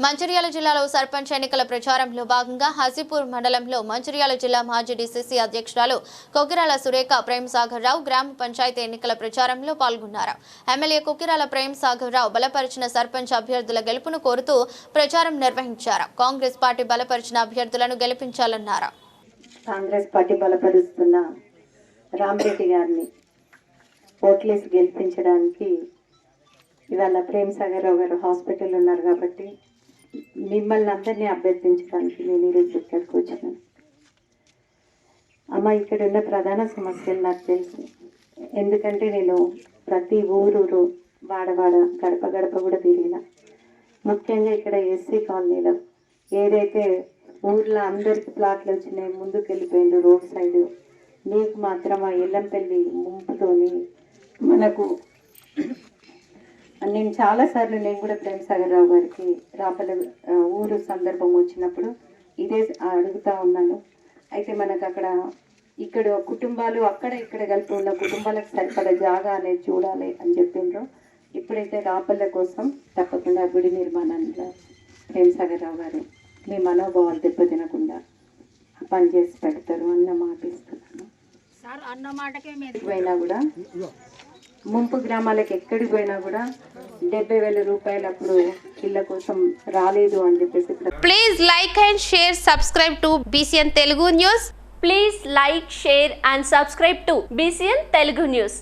మంచిర్యాల జిల్లాలో సర్పంచ్ ఎన్నికల ప్రచారంలో భాగంగా హాజీపూర్ మండలంలో మంచిర్యాల జిల్లా మాజీ డీసీసీ అధ్యక్షురాలు కొకిరాల సురేఖ ప్రేమ్సాగర్ రావు గ్రామ పంచాయతీ ఎన్నికల ప్రచారంలో పాల్గొన్నారు. ఎమ్మెల్యే కొకిరాల ప్రేమ్ సాగర్ రావు బలపరిచిన సర్పంచ్ అభ్యర్థుల గెలుపును కోరుతూ ప్రచారం నిర్వహించారు. కాంగ్రెస్ పార్టీ బలపరిచిన అభ్యర్థులను గెలిపించాలన్నారు. కాంగ్రెస్ పార్టీ బలపరుస్తున్న రామరెడ్డి గారిని ఓట్లేసి గెలిపించడానికి ఇవాళ ప్రేమ్ సాగర్ రావు గారు హాస్పిటల్ ఉన్నారు కాబట్టి మిమ్మల్ని అందరినీ అభ్యర్థించడానికి నేను ఈరోజు ఇక్కడికి వచ్చినాను అమ్మ ఇక్కడ ఉన్న ప్రధాన సమస్యలు నాకు తెలుసు. ఎందుకంటే నేను ప్రతి ఊరూరు వాడవాడ గడప గడప కూడా తిరిగిన. ముఖ్యంగా ఇక్కడ ఎస్సీ కాలనీలో ఏదైతే ఊర్లో అందరికి ప్లాట్లు వచ్చినాయి ముందుకు వెళ్ళిపోయిండు రోడ్ సైడ్ నీకు మాత్రం ఆ ఎల్లంపల్లి ముంపుతోని మనకు నేను చాలాసార్లు నేను కూడా ప్రేమ్ సాగర్ రావు గారికి రాపల ఊరు సందర్భం వచ్చినప్పుడు ఇదే అడుగుతా ఉన్నాను. అయితే మనకు అక్కడ ఇక్కడ కుటుంబాలు అక్కడ ఇక్కడ కలిపి ఉన్న కుటుంబాలకు సరిపడ జాగా అనేది చూడాలి అని చెప్పిండ్రు. ఇప్పుడైతే రాపల్ల కోసం తప్పకుండా గుడి నిర్మాణంలో ప్రేమ్ సాగర్ రావు గారు మీ మనోభావాలు దెబ్బతినకుండా పనిచేసి పెడతారు అన్న మాట ఇస్తున్నాను. సార్ అన్న మాటకే కూడా? ముంపు గ్రామాలకు ఎక్కడికి పోయినా కూడా డెబ్బై వేల రూపాయలు అప్పుడు ఇళ్ళ కోసం రాలేదు అని చెప్పేసి please like and share subscribe to BCN Telugu news please like share and subscribe to BCN Telugu news